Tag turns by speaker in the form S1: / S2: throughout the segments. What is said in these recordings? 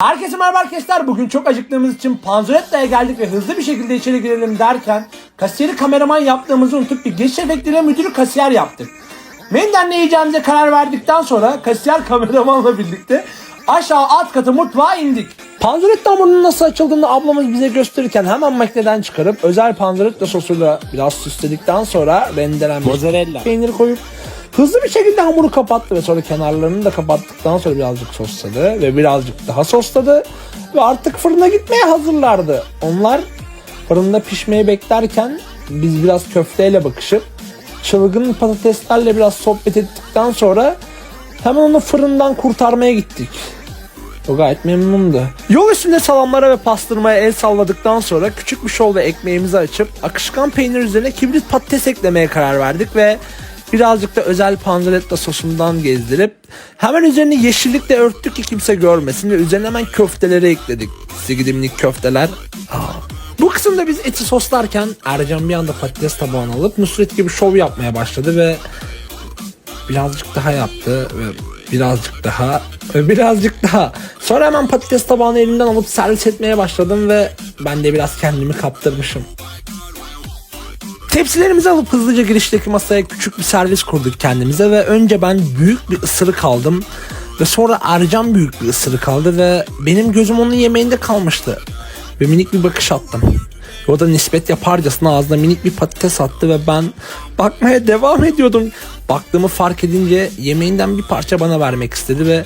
S1: Herkese merhaba arkadaşlar. Bugün çok acıktığımız için Panzeretta'ya geldik ve hızlı bir şekilde içeri girelim derken kasiyeri kameraman yaptığımızı unutup bir geçiş efektiyle müdürü kasiyer yaptık. Menüden ne yiyeceğimize karar verdikten sonra kasiyer kameramanla birlikte aşağı alt katı mutfağa indik. Panzeretta hamurunun nasıl açıldığını ablamız bize gösterirken hemen makineden çıkarıp özel panzeretta sosuyla biraz süsledikten sonra rendelenmiş
S2: Mozzarella.
S1: peynir koyup hızlı bir şekilde hamuru kapattı ve sonra kenarlarını da kapattıktan sonra birazcık sosladı ve birazcık daha sosladı ve artık fırına gitmeye hazırlardı. Onlar fırında pişmeyi beklerken biz biraz köfteyle bakışıp çılgın patateslerle biraz sohbet ettikten sonra hemen onu fırından kurtarmaya gittik. O gayet memnundu. Yol üstünde salamlara ve pastırmaya el salladıktan sonra küçük bir şov ve ekmeğimizi açıp akışkan peynir üzerine kibrit patates eklemeye karar verdik ve birazcık da özel panzeretta sosundan gezdirip hemen üzerini yeşillikle örttük ki kimse görmesin ve üzerine hemen köfteleri ekledik. Sigidimlik köfteler. Bu kısımda biz eti soslarken Ercan bir anda patates tabağını alıp Nusret gibi şov yapmaya başladı ve birazcık daha yaptı ve birazcık daha ve birazcık daha. Sonra hemen patates tabağını elimden alıp servis etmeye başladım ve ben de biraz kendimi kaptırmışım. Tepsilerimizi alıp hızlıca girişteki masaya küçük bir servis kurduk kendimize ve önce ben büyük bir ısırık aldım ve sonra Ercan büyük bir ısırık aldı ve benim gözüm onun yemeğinde kalmıştı ve minik bir bakış attım. O da nispet yaparcasına ağzına minik bir patates attı ve ben bakmaya devam ediyordum. Baktığımı fark edince yemeğinden bir parça bana vermek istedi ve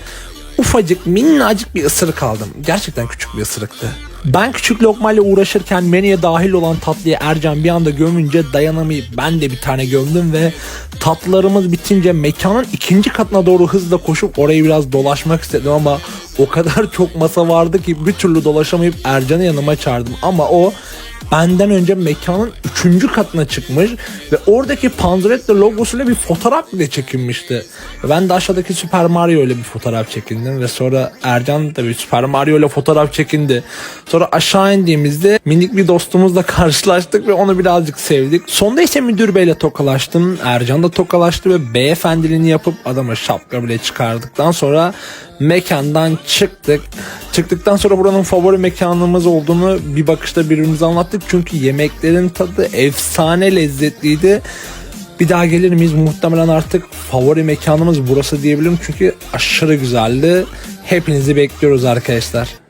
S1: ufacık minnacık bir ısırık aldım. Gerçekten küçük bir ısırıktı. Ben küçük lokmayla uğraşırken menüye dahil olan tatlıyı Ercan bir anda gömünce dayanamayıp ben de bir tane gömdüm ve tatlılarımız bitince mekanın ikinci katına doğru hızla koşup orayı biraz dolaşmak istedim ama o kadar çok masa vardı ki bir türlü dolaşamayıp Ercan'ı yanıma çağırdım. Ama o benden önce mekanın üçüncü katına çıkmış ve oradaki Panzeretta logosuyla bir fotoğraf bile çekinmişti. Ve Ben de aşağıdaki Super Mario ile bir fotoğraf çekindim ve sonra Ercan da bir Super Mario ile fotoğraf çekindi. Sonra aşağı indiğimizde minik bir dostumuzla karşılaştık ve onu birazcık sevdik. Sonda ise müdür beyle tokalaştım. Ercan da tokalaştı ve beyefendiliğini yapıp adama şapka bile çıkardıktan sonra mekandan çıktık. Çıktıktan sonra buranın favori mekanımız olduğunu bir bakışta birbirimize anlattık. Çünkü yemeklerin tadı efsane lezzetliydi. Bir daha gelir miyiz? Muhtemelen artık favori mekanımız burası diyebilirim. Çünkü aşırı güzeldi. Hepinizi bekliyoruz arkadaşlar.